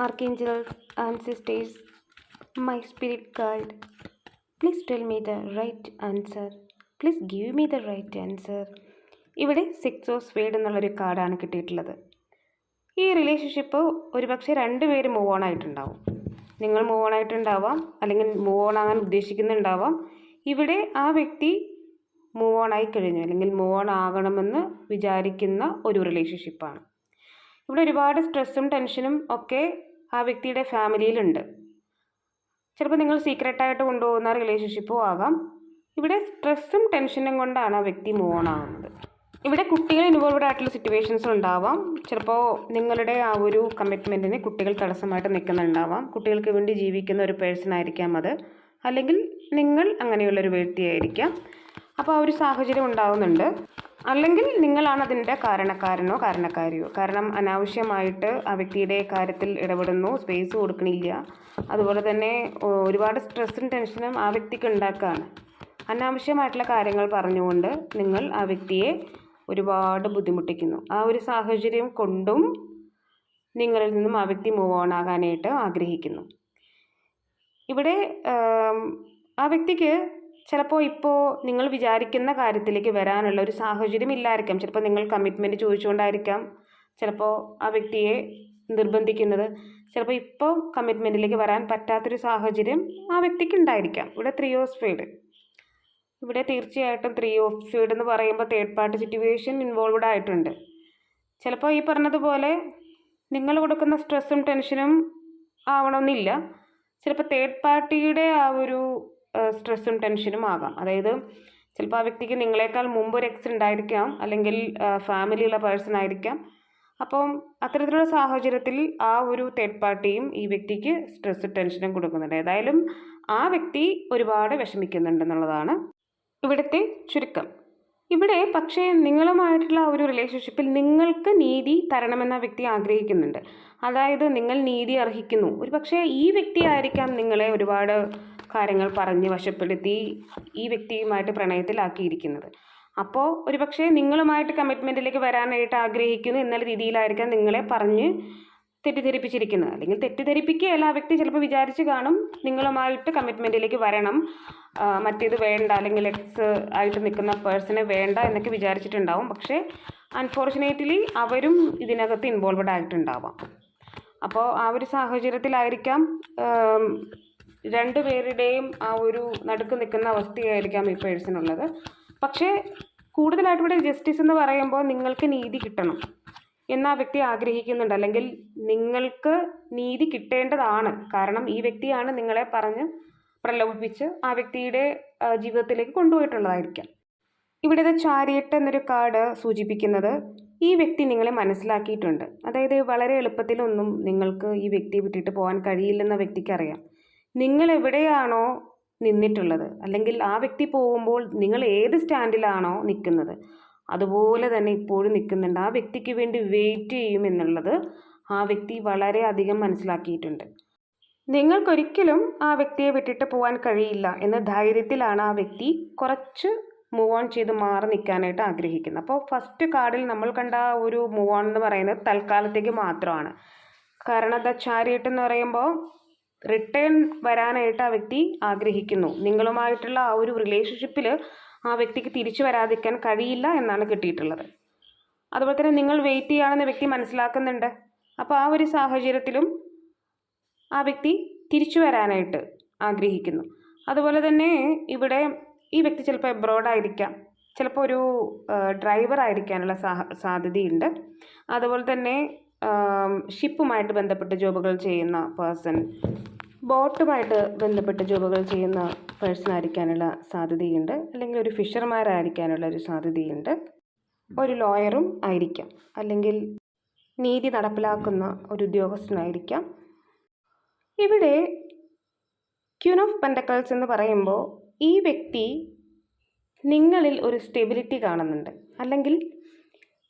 Archangels and sisters my spirit guide please tell me the right answer please give me the right answer ഇവിടെ സിക്സ് ഓഫ് സ്പീഡ് എന്നുള്ളൊരു കാർഡാണ് കിട്ടിയിട്ടുള്ളത്. ഈ റിലേഷൻഷിപ്പ് ഒരുപക്ഷെ രണ്ടുപേരും മൂവ് ഓൺ ആയിട്ടുണ്ടാവും. നിങ്ങൾ മൂവ് ഓൺ ആയിട്ടുണ്ടാവാം അല്ലെങ്കിൽ മൂവ് ഓൺ ആകാൻ ഉദ്ദേശിക്കുന്നുണ്ടാവാം. ഇവിടെ ആ വ്യക്തി മൂവ് ഓൺ ആയി കഴിഞ്ഞു അല്ലെങ്കിൽ മൂവ് ഓൺ ആകണമെന്ന് വിചാരിക്കുന്ന ഒരു റിലേഷൻഷിപ്പാണ് ഇവിടെ ഒരുപാട് സ്ട്രെസ്സും ടെൻഷനും ഒക്കെ ആ വ്യക്തിയുടെ ഫാമിലിയിലുണ്ട് ചിലപ്പോൾ നിങ്ങൾ സീക്രട്ടായിട്ട് കൊണ്ടുപോകുന്ന റിലേഷൻഷിപ്പും ആകാം. ഇവിടെ സ്ട്രെസ്സും ടെൻഷനും കൊണ്ടാണ് ആ വ്യക്തി മൂവ് ഓൺ ആകുന്നത് ഇവിടെ കുട്ടികൾ ഇൻവോൾവഡ് ആയിട്ടുള്ള സിറ്റുവേഷൻസ് ഉണ്ടാവാം. ചിലപ്പോൾ നിങ്ങളുടെ ആ ഒരു കമ്മിറ്റ്മെന്റിന് കുട്ടികൾ തടസ്സമായിട്ട് നിൽക്കുന്നുണ്ടാവാം. കുട്ടികൾക്ക് വേണ്ടി ജീവിക്കുന്ന ഒരു പേഴ്സൺ ആയിരിക്കാം അത്. അല്ലെങ്കിൽ നിങ്ങൾ അങ്ങനെയുള്ളൊരു വ്യക്തിയായിരിക്കാം അപ്പോൾ ആ ഒരു സാഹചര്യം ഉണ്ടാവുന്നുണ്ട്. അല്ലെങ്കിൽ നിങ്ങളാണ് അതിന്റെ കാരണക്കാരനോ കാരണക്കാരിയോ. കാരണം അനാവശ്യമായിട്ട് ആ വ്യക്തിയുടെ കാര്യത്തിൽ ഇടപെടുന്നു സ്പേസ് കൊടുക്കണില്ല. അതുപോലെ തന്നെ ഒരുപാട് സ്ട്രെസ്സും ടെൻഷനും ആ വ്യക്തിക്ക് ഉണ്ടാക്കുകയാണ് അനാവശ്യമായിട്ടുള്ള കാര്യങ്ങൾ പറഞ്ഞുകൊണ്ട് നിങ്ങൾ ആ വ്യക്തിയെ ഒരുപാട് ബുദ്ധിമുട്ടിക്കുന്നു. ആ ഒരു സാഹചര്യം കൊണ്ടും നിങ്ങളിൽ നിന്നും ആ വ്യക്തി മൂവ് ഓൺ ആകാനായിട്ട് ആഗ്രഹിക്കുന്നു. ഇവിടെ ആ വ്യക്തിക്ക് ചിലപ്പോൾ ഇപ്പോൾ നിങ്ങൾ വിചാരിക്കുന്ന കാര്യത്തിലേക്ക് വരാനുള്ള ഒരു സാഹചര്യം ഇല്ലായിരിക്കാം. ചിലപ്പോൾ നിങ്ങൾ കമ്മിറ്റ്മെന്റ് ചോദിച്ചുകൊണ്ടായിരിക്കാം. ചിലപ്പോൾ ആ വ്യക്തിയെ നിർബന്ധിക്കുന്നത്. ചിലപ്പോൾ ഇപ്പോൾ കമ്മിറ്റ്മെന്റിലേക്ക് വരാൻ പറ്റാത്തൊരു സാഹചര്യം ആ വ്യക്തിക്ക് ഉണ്ടായിരിക്കാം. ഇവിടെ ത്രീ ഓസ് സ്പീഡ് ഇവിടെ തീർച്ചയായിട്ടും ത്രീ ഓഫ് സ്പീഡ് എന്ന് പറയുമ്പോൾ തേർഡ് പാർട്ടി സിറ്റുവേഷൻ ഇൻവോൾവഡ് ആയിട്ടുണ്ട്. ചിലപ്പോൾ ഈ പറഞ്ഞതുപോലെ നിങ്ങൾ കൊടുക്കുന്ന സ്ട്രെസ്സും ടെൻഷനും ആവണമെന്നില്ല. ചിലപ്പോൾ തേർഡ് പാർട്ടിയുടെ ആ ഒരു സ്ട്രെസ്സും ടെൻഷനും ആകാം. അതായത് ചിലപ്പോൾ ആ വ്യക്തിക്ക് നിങ്ങളെക്കാൾ മുമ്പ് ഒരു എക്സ് ഉണ്ടായിരിക്കാം അല്ലെങ്കിൽ ഫാമിലിയുള്ള പേഴ്സൺ ആയിരിക്കാം. അപ്പം അത്തരത്തിലുള്ള സാഹചര്യത്തിൽ ആ ഒരു തേർഡ് പാർട്ടിയും ഈ വ്യക്തിക്ക് സ്ട്രെസ് ടെൻഷനും കൊടുക്കുന്നുണ്ട്. ഏതായാലും ആ വ്യക്തി ഒരുപാട് വിഷമിക്കുന്നുണ്ടെന്നുള്ളതാണ് ഇവിടുത്തെ ചുരുക്കം. ഇവിടെ പക്ഷേ നിങ്ങളുമായിട്ടുള്ള ഒരു റിലേഷൻഷിപ്പിൽ നിങ്ങൾക്ക് നീതി തരണമെന്ന വ്യക്തി ആഗ്രഹിക്കുന്നുണ്ട്. അതായത് നിങ്ങൾ നീതി അർഹിക്കുന്നു. ഒരു പക്ഷേ ഈ വ്യക്തിയായിരിക്കാം നിങ്ങളെ ഒരുപാട് കാര്യങ്ങൾ പറഞ്ഞ് വശപ്പെടുത്തി ഈ വ്യക്തിയുമായിട്ട് പ്രണയത്തിലാക്കിയിരിക്കുന്നത്. അപ്പോൾ ഒരു പക്ഷേ നിങ്ങളുമായിട്ട് കമ്മിറ്റ്മെന്റിലേക്ക് വരാനായിട്ട് ആഗ്രഹിക്കുന്നു എന്നുള്ള രീതിയിലായിരിക്കാം നിങ്ങളെ പറഞ്ഞ് തെറ്റിദ്ധരിപ്പിച്ചിരിക്കുന്നത് അല്ലെങ്കിൽ തെറ്റിദ്ധരിപ്പിക്കുകയല്ല ആ വ്യക്തി ചിലപ്പോൾ വിചാരിച്ച് കാണും നിങ്ങളുമായിട്ട് കമ്മിറ്റ്മെന്റിലേക്ക് വരണം. മറ്റേത് വേണ്ട അല്ലെങ്കിൽ എക്സ് ആയിട്ട് നിൽക്കുന്ന പേഴ്സണെ വേണ്ട എന്നൊക്കെ വിചാരിച്ചിട്ടുണ്ടാവും. പക്ഷേ അൺഫോർച്ചുനേറ്റ്ലി അവരും ഇതിനകത്ത് ഇൻവോൾവഡ് ആയിട്ടുണ്ടാവാം. അപ്പോൾ ആ ഒരു സാഹചര്യത്തിലായിരിക്കാം രണ്ടുപേരുടെയും ആ ഒരു നടുക്ക് നിൽക്കുന്ന അവസ്ഥയായിരിക്കാം ഈ പേഴ്സണുള്ളത് പക്ഷേ കൂടുതലായിട്ട് ഇവിടെ ജസ്റ്റിസ് എന്ന് പറയുമ്പോൾ നിങ്ങൾക്ക് നീതി കിട്ടണം. എന്ന് ആ വ്യക്തി ആഗ്രഹിക്കുന്നുണ്ട്. അല്ലെങ്കിൽ നിങ്ങൾക്ക് നീതി കിട്ടേണ്ടതാണ്. കാരണം ഈ വ്യക്തിയാണ് നിങ്ങളെ പറഞ്ഞ് പ്രലോഭിപ്പിച്ച് ആ വ്യക്തിയുടെ ജീവിതത്തിലേക്ക് കൊണ്ടുപോയിട്ടുള്ളതായിരിക്കാം. ഇവിടെ ചാരിയട്ട് എന്നൊരു കാർഡ് സൂചിപ്പിക്കുന്നത് ഈ വ്യക്തി നിങ്ങളെ മനസ്സിലാക്കിയിട്ടുണ്ട്. അതായത് വളരെ എളുപ്പത്തിലൊന്നും നിങ്ങൾക്ക് ഈ വ്യക്തിയെ വിട്ടിട്ട് പോകാൻ കഴിയില്ലെന്ന വ്യക്തിക്ക് അറിയാം നിങ്ങൾ എവിടെയാണോ നിന്നിട്ടുള്ളത്. അല്ലെങ്കിൽ ആ വ്യക്തി പോകുമ്പോൾ നിങ്ങൾ ഏത് സ്റ്റാൻഡിലാണോ നിൽക്കുന്നത്. അതുപോലെ തന്നെ ഇപ്പോഴും നിൽക്കുന്നുണ്ട്. ആ വ്യക്തിക്ക് വേണ്ടി വെയിറ്റ് ചെയ്യും എന്നുള്ളത് ആ വ്യക്തി വളരെയധികം മനസ്സിലാക്കിയിട്ടുണ്ട്. നിങ്ങൾക്കൊരിക്കലും ആ വ്യക്തിയെ വിട്ടിട്ട് പോകാൻ കഴിയില്ല എന്ന ധൈര്യത്തിലാണ് ആ വ്യക്തി കുറച്ച് മൂവ് ഓൺ ചെയ്ത് മാറി നിൽക്കാനായിട്ട് ആഗ്രഹിക്കുന്നത്. അപ്പോൾ ഫസ്റ്റ് കാർഡിൽ നമ്മൾ കണ്ട ഒരു മൂവ് ഓൺ എന്ന് പറയുന്നത് തൽക്കാലത്തേക്ക് മാത്രമാണ്. കാരണം ദ എന്ന് പറയുമ്പോൾ റിട്ടേൺ വരാനായിട്ട് ആ വ്യക്തി ആഗ്രഹിക്കുന്നു. നിങ്ങളുമായിട്ടുള്ള ആ ഒരു റിലേഷൻഷിപ്പിൽ ആ വ്യക്തിക്ക് തിരിച്ചു വരാതിരിക്കാൻ കഴിയില്ല എന്നാണ് കിട്ടിയിട്ടുള്ളത്. അതുപോലെ തന്നെ നിങ്ങൾ വെയിറ്റ് ചെയ്യുകയാണെന്ന് വ്യക്തി മനസ്സിലാക്കുന്നുണ്ട്. അപ്പോൾ ആ ഒരു സാഹചര്യത്തിലും ആ വ്യക്തി തിരിച്ചു വരാനായിട്ട് ആഗ്രഹിക്കുന്നു. അതുപോലെ തന്നെ ഇവിടെ ഈ വ്യക്തി ചിലപ്പോൾ എബ്രോഡ് ആയിരിക്കാം. ചിലപ്പോൾ ഒരു ഡ്രൈവർ ആയിരിക്കാനുള്ള സാധ്യതയുണ്ട്. അതുപോലെ തന്നെ ഷിപ്പുമായിട്ട് ബന്ധപ്പെട്ട് ജോബുകൾ ചെയ്യുന്ന പേഴ്സൺ ബോട്ടുമായിട്ട് ബന്ധപ്പെട്ട ജോബുകൾ ചെയ്യുന്ന പേഴ്സൺ ആയിരിക്കാനുള്ള സാധ്യതയുണ്ട്. അല്ലെങ്കിൽ ഒരു ഫിഷർമാരായിരിക്കാനുള്ള ഒരു സാധ്യതയുണ്ട്. ഒരു ലോയറും ആയിരിക്കാം. അല്ലെങ്കിൽ നീതി നടപ്പിലാക്കുന്ന ഒരു ഉദ്യോഗസ്ഥനായിരിക്കാം. ഇവിടെ ക്യൂൻ ഓഫ് പെൻഡക്കൾസ് എന്ന് പറയുമ്പോൾ ഈ വ്യക്തി നിങ്ങളിൽ ഒരു സ്റ്റെബിലിറ്റി കാണുന്നുണ്ട്. അല്ലെങ്കിൽ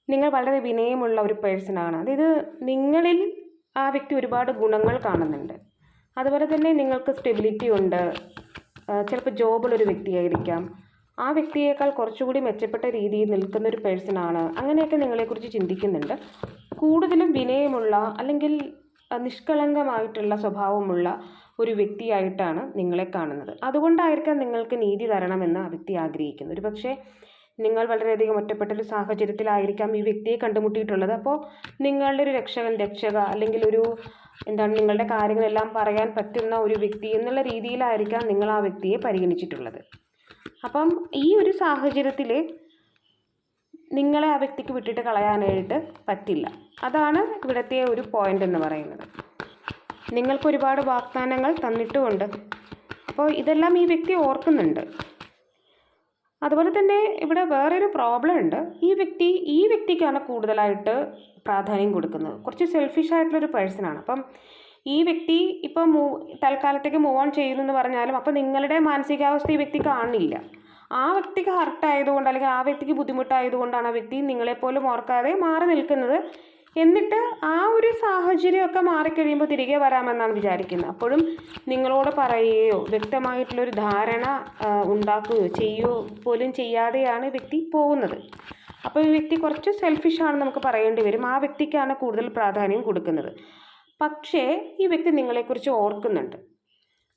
നിങ്ങൾ വളരെ വിനയമുള്ള ഒരു പേഴ്സണാണ് അതായത് നിങ്ങളിൽ ആ വ്യക്തി ഒരുപാട് ഗുണങ്ങൾ കാണുന്നുണ്ട്. അതുപോലെ തന്നെ നിങ്ങൾക്ക് സ്റ്റെബിലിറ്റി ഉണ്ട്. ചിലപ്പോൾ ജോബുള്ളൊരു വ്യക്തിയായിരിക്കാം. ആ വ്യക്തിയേക്കാൾ കുറച്ചുകൂടി മെച്ചപ്പെട്ട രീതിയിൽ നിൽക്കുന്ന ഒരു പേഴ്സണാണ് അങ്ങനെയൊക്കെ നിങ്ങളെക്കുറിച്ച് ചിന്തിക്കുന്നുണ്ട്. കൂടുതലും വിനയമുള്ള അല്ലെങ്കിൽ നിഷ്കളങ്കമായിട്ടുള്ള സ്വഭാവമുള്ള ഒരു വ്യക്തിയായിട്ടാണ് നിങ്ങളെ കാണുന്നത്. അതുകൊണ്ടായിരിക്കാം നിങ്ങൾക്ക് നീതി തരണമെന്ന് ആ വ്യക്തി ആഗ്രഹിക്കുന്നത്. ഒരു പക്ഷേ നിങ്ങൾ വളരെയധികം ഒറ്റപ്പെട്ടൊരു സാഹചര്യത്തിലായിരിക്കാം ഈ വ്യക്തിയെ കണ്ടുമുട്ടിയിട്ടുള്ളത്. അപ്പോൾ നിങ്ങളുടെ ഒരു രക്ഷകൻ രക്ഷക അല്ലെങ്കിൽ ഒരു എന്താണ് നിങ്ങളുടെ കാര്യങ്ങളെല്ലാം പറയാൻ പറ്റുന്ന ഒരു വ്യക്തി എന്നുള്ള രീതിയിലായിരിക്കാം നിങ്ങൾ ആ വ്യക്തിയെ പരിഗണിച്ചിട്ടുള്ളത്. അപ്പം ഈ ഒരു സാഹചര്യത്തിൽ നിങ്ങളെ ആ വ്യക്തിക്ക് വിട്ടിട്ട് കളയാനായിട്ട് പറ്റില്ല. അതാണ് ഇവിടുത്തെ ഒരു പോയിന്റ് എന്ന് പറയുന്നത്. നിങ്ങൾക്ക് ഒരുപാട് വാഗ്ദാനങ്ങൾ തന്നിട്ടുമുണ്ട്. അപ്പോൾ ഇതെല്ലാം ഈ വ്യക്തി ഓർക്കുന്നുണ്ട്. അതുപോലെ തന്നെ ഇവിടെ വേറൊരു പ്രോബ്ലം ഉണ്ട്. ഈ വ്യക്തി ഈ വ്യക്തിക്കാണ് കൂടുതലായിട്ട് പ്രാധാന്യം കൊടുക്കുന്നത്. കുറച്ച് സെൽഫിഷ് ആയിട്ടുള്ളൊരു പേഴ്സണാണ് അപ്പം ഈ വ്യക്തി ഇപ്പം മൂവ് തൽക്കാലത്തേക്ക് മൂവ് ഓൺ ചെയ്യുന്നു എന്ന് പറഞ്ഞാലും അപ്പം നിങ്ങളുടെ മാനസികാവസ്ഥ ഈ വ്യക്തി കാണില്ല. ആ വ്യക്തിക്ക് ഹർട്ടായതുകൊണ്ട് അല്ലെങ്കിൽ ആ വ്യക്തിക്ക് ബുദ്ധിമുട്ടായതുകൊണ്ടാണ് ആ വ്യക്തി നിങ്ങളെപ്പോലും ഓർക്കാതെ മാറി നിൽക്കുന്നത്. എന്നിട്ട് ആ ഒരു സാഹചര്യമൊക്കെ മാറിക്കഴിയുമ്പോൾ തിരികെ വരാമെന്നാണ് വിചാരിക്കുന്നത്. അപ്പോഴും നിങ്ങളോട് പറയുകയോ വ്യക്തമായിട്ടുള്ളൊരു ധാരണ ഉണ്ടാക്കുകയോ ചെയ്യുകയോ പോലും ചെയ്യാതെയാണ് വ്യക്തി പോകുന്നത്. അപ്പോൾ ഈ വ്യക്തി കുറച്ച് സെൽഫിഷ് ആണെന്ന് നമുക്ക് പറയേണ്ടി വരും. ആ വ്യക്തിക്കാണ് കൂടുതൽ പ്രാധാന്യം കൊടുക്കുന്നത്. പക്ഷേ ഈ വ്യക്തി നിങ്ങളെക്കുറിച്ച് ഓർക്കുന്നുണ്ട്.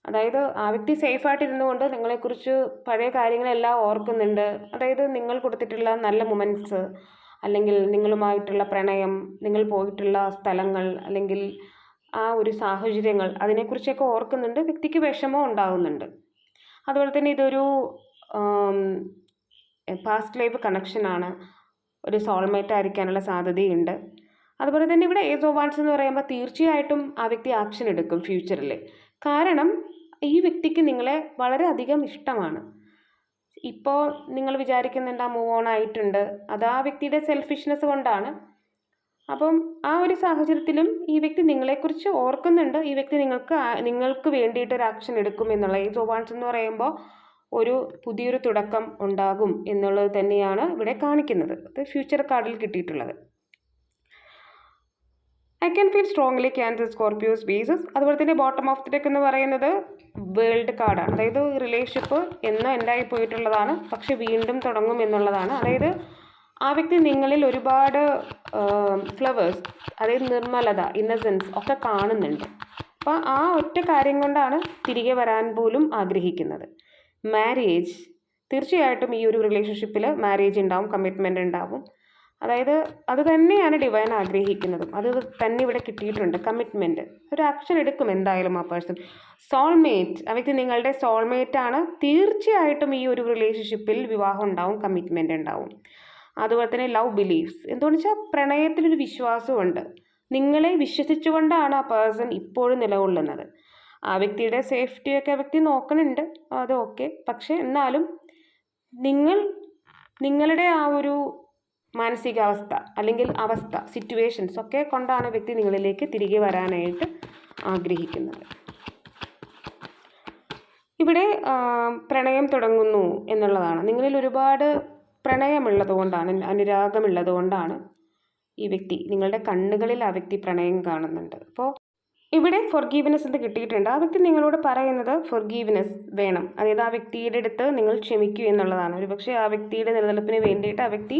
അതായത് ആ വ്യക്തി സേഫായിട്ടിരുന്നു കൊണ്ട് നിങ്ങളെക്കുറിച്ച് പഴയ കാര്യങ്ങളെല്ലാം ഓർക്കുന്നുണ്ട്. അതായത് നിങ്ങൾ കൊടുത്തിട്ടുള്ള നല്ല മൊമെന്റ്സ് അല്ലെങ്കിൽ നിങ്ങളുമായിട്ടുള്ള പ്രണയം നിങ്ങൾ പോയിട്ടുള്ള സ്ഥലങ്ങൾ അല്ലെങ്കിൽ ആ ഒരു സാഹചര്യങ്ങൾ അതിനെക്കുറിച്ചൊക്കെ ഓർക്കുന്നുണ്ട് വ്യക്തിക്ക് വിഷമം ഉണ്ടാകുന്നുണ്ട്. അതുപോലെ തന്നെ ഇതൊരു പാസ്റ്റ് ലൈഫ് കണക്ഷനാണ് ഒരു സോൾമേറ്റ് ആയിരിക്കാനുള്ള സാധ്യതയുണ്ട്. അതുപോലെ തന്നെ ഇവിടെ ഏജ് ഓവാൻസ് എന്ന് പറയുമ്പോൾ തീർച്ചയായിട്ടും ആ വ്യക്തി ആക്ഷൻ എടുക്കും ഫ്യൂച്ചറിൽ കാരണം ഈ വ്യക്തിക്ക് നിങ്ങളെ വളരെയധികം ഇഷ്ടമാണ്. ഇപ്പോൾ നിങ്ങൾ വിചാരിക്കുന്നുണ്ട് ആ മൂവ് ഓൺ ആയിട്ടുണ്ട്. അത് ആ വ്യക്തിയുടെ സെൽഫിഷ്നെസ് കൊണ്ടാണ്. അപ്പം ആ ഒരു സാഹചര്യത്തിലും ഈ വ്യക്തി നിങ്ങളെക്കുറിച്ച് ഓർക്കുന്നുണ്ട്. ഈ വ്യക്തി നിങ്ങൾക്ക് നിങ്ങൾക്ക് വേണ്ടിയിട്ട് ഒരു ആക്ഷൻ എടുക്കും എന്നുള്ള ഈ സോവാൻസ് എന്ന് പറയുമ്പോൾ ഒരു പുതിയൊരു തുടക്കം ഉണ്ടാകും എന്നുള്ളത് തന്നെയാണ് ഇവിടെ കാണിക്കുന്നത്. അത് ഫ്യൂച്ചർ കാർഡിൽ കിട്ടിയിട്ടുള്ളത്. I can feel strongly Cancer Scorpios Pisces അതുപോലെ തന്നെ ബോട്ടം ഓഫ് ദി ഡെക്ക് എന്ന് പറയുന്നത് വേൾഡ് കാർഡാണ് അതായത് റിലേഷൻഷിപ്പ് എന്ന് എൻഡായി പോയിട്ടുള്ളതാണ്. പക്ഷെ വീണ്ടും തുടങ്ങും എന്നുള്ളതാണ്. അതായത് ആ വ്യക്തി നിങ്ങളിൽ ഒരുപാട് ഫ്ലവേഴ്സ് അതായത് നിർമ്മലത ഇന്നസെൻസ് ഒക്കെ കാണുന്നുണ്ട്. അപ്പോൾ ആ ഒറ്റ കാര്യം കൊണ്ടാണ് തിരികെ വരാൻ പോലും ആഗ്രഹിക്കുന്നത്. മാരേജ് തീർച്ചയായിട്ടും ഈ ഒരു റിലേഷൻഷിപ്പിൽ മാരേജ് ഉണ്ടാവും കമ്മിറ്റ്മെന്റ് ഉണ്ടാവും അതായത് അത് തന്നെയാണ് ഡിവൈൻ ആഗ്രഹിക്കുന്നതും. അത് തന്നെ ഇവിടെ കിട്ടിയിട്ടുണ്ട്. കമ്മിറ്റ്മെന്റ് ഒരു ആക്ഷൻ എടുക്കും എന്തായാലും ആ പേഴ്സൺ സോൾമേറ്റ് ആ വ്യക്തി നിങ്ങളുടെ സോൾമേറ്റ് ആണ്. തീർച്ചയായിട്ടും ഈ ഒരു റിലേഷൻഷിപ്പിൽ വിവാഹം ഉണ്ടാവും കമ്മിറ്റ്മെന്റ് ഉണ്ടാവും. അതുപോലെ തന്നെ ലവ് ബിലീഫ്സ് എന്തുകൊണ്ട് വെച്ചാൽ പ്രണയത്തിലൊരു വിശ്വാസമുണ്ട് നിങ്ങളെ വിശ്വസിച്ചുകൊണ്ടാണ് ആ പേഴ്സൺ ഇപ്പോഴും നിലകൊള്ളുന്നത്. ആ വ്യക്തിയുടെ സേഫ്റ്റിയൊക്കെ ആ വ്യക്തി നോക്കുന്നുണ്ട് അത് ഓക്കെ പക്ഷേ എന്നാലും നിങ്ങൾ നിങ്ങളുടെ ആ ഒരു മാനസികാവസ്ഥ അല്ലെങ്കിൽ അവസ്ഥ സിറ്റുവേഷൻസ് ഒക്കെ കൊണ്ടാണ് വ്യക്തി നിങ്ങളിലേക്ക് തിരികെ വരാനായിട്ട് ആഗ്രഹിക്കുന്നത്. ഇവിടെ പ്രണയം തുടങ്ങുന്നു എന്നുള്ളതാണ്. നിങ്ങളിൽ ഒരുപാട് പ്രണയമുള്ളത് കൊണ്ടാണ് അനുരാഗമുള്ളത് കൊണ്ടാണ് ഈ വ്യക്തി നിങ്ങളുടെ കണ്ണുകളിൽ ആ വ്യക്തി പ്രണയം കാണുന്നുണ്ട്. അപ്പോൾ ഇവിടെ ഫൊർഗീവ്നെസ് എന്ന് കിട്ടിയിട്ടുണ്ട്. ആ വ്യക്തി നിങ്ങളോട് പറയുന്നത് ഫൊർഗീവ്നെസ് വേണം. അതായത് ആ വ്യക്തിയുടെ അടുത്ത് നിങ്ങൾ ക്ഷമിക്കൂ എന്നുള്ളതാണ്. ഒരു പക്ഷേ ആ വ്യക്തിയുടെ നിലനിൽപ്പിന് വേണ്ടിയിട്ട് ആ വ്യക്തി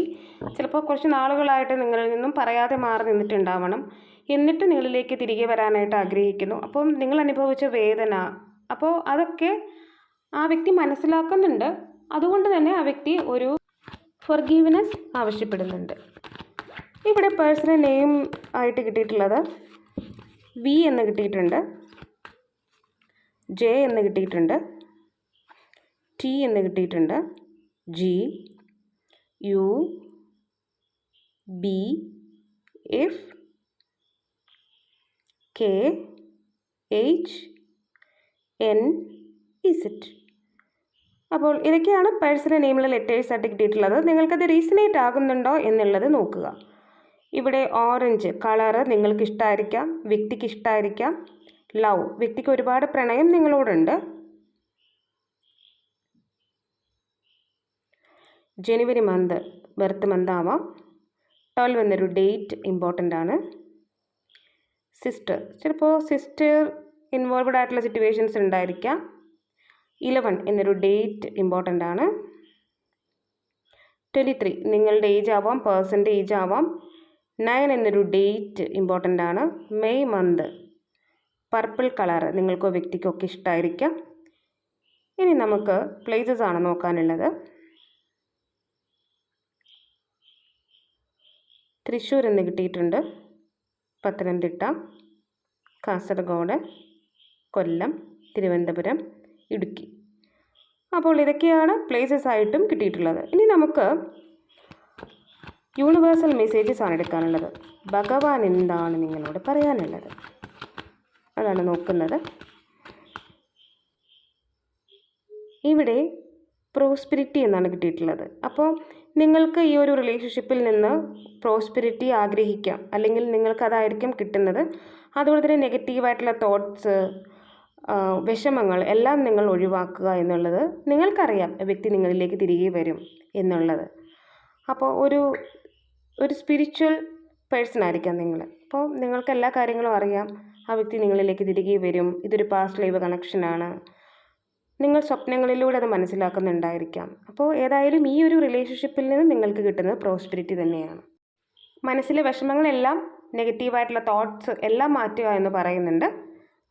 ചിലപ്പോൾ കുറച്ച് നാളുകളായിട്ട് നിങ്ങളിൽ നിന്നും പറയാതെ മാറി നിന്നിട്ടുണ്ടാവണം. എന്നിട്ട് നിങ്ങളിലേക്ക് തിരികെ വരാനായിട്ട് ആഗ്രഹിക്കുന്നു. അപ്പം നിങ്ങൾ അനുഭവിച്ച വേദന അപ്പോൾ അതൊക്കെ ആ വ്യക്തി മനസ്സിലാക്കുന്നുണ്ട്. അതുകൊണ്ട് തന്നെ ആ വ്യക്തി ഒരു ഫൊർഗീവ്നെസ് ആവശ്യപ്പെടുന്നുണ്ട്. ഇവിടെ പേഴ്സണൽ നെയിം ആയിട്ട് കിട്ടിയിട്ടുള്ളത് വി എന്ന് കിട്ടിയിട്ടുണ്ട്. ജെ എന്ന് കിട്ടിയിട്ടുണ്ട്. ടി എന്ന് കിട്ടിയിട്ടുണ്ട്. G U B F K H N Z അപ്പോൾ ഇതൊക്കെയാണ് പേഴ്സണൽ നെയിമിലെ ലെറ്റേഴ്സ് ആയിട്ട് കിട്ടിയിട്ടുള്ളത്. നിങ്ങൾക്കത് റീസണേറ്റ് ആകുന്നുണ്ടോ എന്നുള്ളത് നോക്കുക. ഇവിടെ ഓറഞ്ച് കളറ് നിങ്ങൾക്ക് ഇഷ്ടമായിരിക്കാം വ്യക്തിക്ക് ഇഷ്ടമായിരിക്കാം ലവ് വ്യക്തിക്ക് ഒരുപാട് പ്രണയം നിങ്ങളോടുണ്ട്. ജനുവരി മന്ത് ബർത്ത് മന്ത് ആവാം. ട്വൽവ് എന്നൊരു ഡേറ്റ് ഇമ്പോർട്ടന്റ് ആണ്. സിസ്റ്റർ ചിലപ്പോൾ സിസ്റ്റർ ഇൻവോൾവഡ് ആയിട്ടുള്ള സിറ്റുവേഷൻസ് ഉണ്ടായിരിക്കാം. ഇലവൻ എന്നൊരു ഡേറ്റ് ഇമ്പോർട്ടന്റ് ആണ്. ട്വന്റി ത്രീ നിങ്ങളുടെ ഏജ് ആവാം പേഴ്സന്റെ ഏജ് ആവാം. നയൻ എന്നൊരു ഡേറ്റ് ഇമ്പോർട്ടന്റ് ആണ്. മെയ് മന്ത് പർപ്പിൾ കളർ നിങ്ങൾക്കോ വ്യക്തിക്കോ ഒക്കെ ഇഷ്ടമായിരിക്കാം ഇനി നമുക്ക് പ്ലേസസ് ആണ് നോക്കാനുള്ളത്. തൃശ്ശൂർ എന്ന് കിട്ടിയിട്ടുണ്ട്. പത്തനംതിട്ട കാസർഗോഡ് കൊല്ലം തിരുവനന്തപുരം ഇടുക്കി. അപ്പോൾ ഇതൊക്കെയാണ് പ്ലേസസ് ആയിട്ടും കിട്ടിയിട്ടുള്ളത്. ഇനി നമുക്ക് യൂണിവേഴ്സൽ മെസ്സേജസ് ആണ് എടുക്കാനുള്ളത്. ഭഗവാൻ എന്താണ് നിങ്ങളോട് പറയാനുള്ളത്? അതാണ് നോക്കുന്നത്. ഇവിടെ പ്രോസ്പിരിറ്റി എന്നാണ് കിട്ടിയിട്ടുള്ളത്. അപ്പോൾ നിങ്ങൾക്ക് ഈ ഒരു റിലേഷൻഷിപ്പിൽ നിന്ന് പ്രോസ്പിരിറ്റി ആഗ്രഹിക്കാം. അല്ലെങ്കിൽ നിങ്ങൾക്ക് അതായിരിക്കും കിട്ടുന്നത്. അതുപോലെ തന്നെ നെഗറ്റീവായിട്ടുള്ള തോട്ട്സ് വിഷമങ്ങൾ എല്ലാം നിങ്ങൾ ഒഴിവാക്കുക എന്നുള്ളത് നിങ്ങൾക്കറിയാം. വ്യക്തി നിങ്ങളിലേക്ക് തിരികെ വരും എന്നുള്ളത്. അപ്പോൾ ഒരു ഒരു സ്പിരിച്വൽ പേഴ്സൺ ആയിരിക്കാം നിങ്ങൾ. അപ്പോൾ നിങ്ങൾക്ക് എല്ലാ കാര്യങ്ങളും അറിയാം. ആ വ്യക്തി നിങ്ങളിലേക്ക് തിരികെ വരും. ഇതൊരു പാസ്റ്റ് ലൈവ് കണക്ഷനാണ് നിങ്ങൾ സ്വപ്നങ്ങളിലൂടെ അത് മനസ്സിലാക്കുന്നുണ്ടായിരിക്കാം. അപ്പോൾ ഏതായാലും ഈ ഒരു റിലേഷൻഷിപ്പിൽ നിന്ന് നിങ്ങൾക്ക് കിട്ടുന്നത് പ്രോസ്പിരിറ്റി തന്നെയാണ്. മനസ്സിലെ വിഷമങ്ങളെല്ലാം നെഗറ്റീവായിട്ടുള്ള തോട്ട്സ് എല്ലാം മാറ്റുക എന്ന് പറയുന്നുണ്ട്.